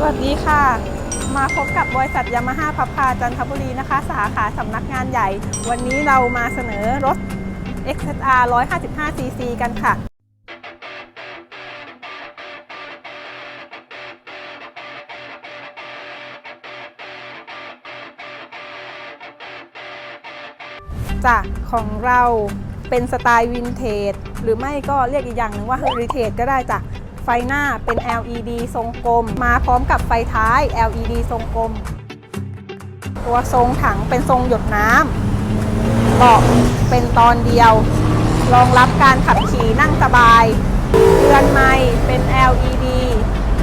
สวัสดีค่ะ มาพบกับบริษัทยามาฮ่าพับพาจันทบุรีนะคะ สาขาสำนักงานใหญ่ วันนี้เรามาเสนอรถ XR 155cc กันค่ะ จากของเราเป็นสไตล์วินเทจหรือไม่ก็เรียกอีกอย่างหนึ่งว่าเฮอริเทจก็ได้จ้ะ ฟหน้าเป็น LED ทรงกลม มาพร้อมกับไฟท้าย LED ทรงกลม ตัวทรงถังเป็นทรงหยดน้ำเบาะเป็นตอนเดียว รองรับการขับขี่นั่งสบายเรือนไม้เป็น LED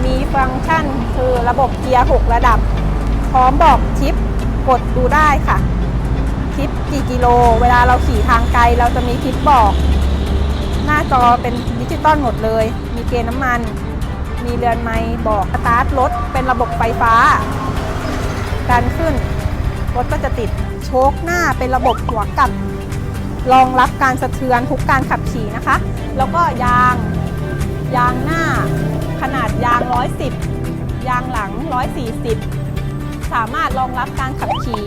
มีฟังก์ชันคือระบบเกียร์ 6 ระดับ พร้อมบอกทิปกดดูได้ค่ะ ทิปกี่กิโล เวลาเราขี่ทางไกลเราจะมีทิปบอก หน้าจอเป็นดิจิตอลหมดเลย เกณฑ์น้ำมัน มีเรือนไม้บอกสตาร์ทรถเป็นระบบไฟฟ้า การขึ้นรถก็จะติดโชคหน้าเป็นระบบหัวกลับรองรับการสะเทือนทุกการขับขี่นะคะ แล้วก็ยางยางหน้าขนาดยาง 110 ยางหลัง 140 สามารถรองรับการขับขี่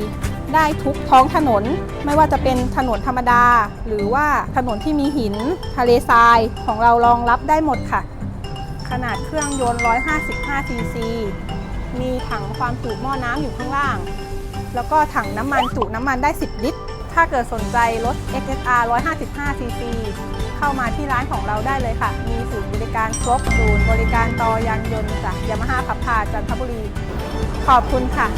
ได้ทุกท้องถนน ไม่ว่าจะเป็นถนนธรรมดา หรือว่าถนนที่มีหินทะเลทรายของเรารองรับได้หมดค่ะ ขนาดเครื่องยนต์ 155 cc มีถังความจุหม้อน้ำอยู่ข้างล่าง แล้วก็ถังน้ำมันจุน้ำมันได้ 10 ลิตร ถ้าเกิดสนใจรถ XSR 155 cc เข้ามาที่ร้านของเราได้เลยค่ะ มีศูนย์บริการครบศูนย์บริการต่อยานยนต์จากยามาฮ่าพับพาจันทบุรี ขอบคุณค่ะ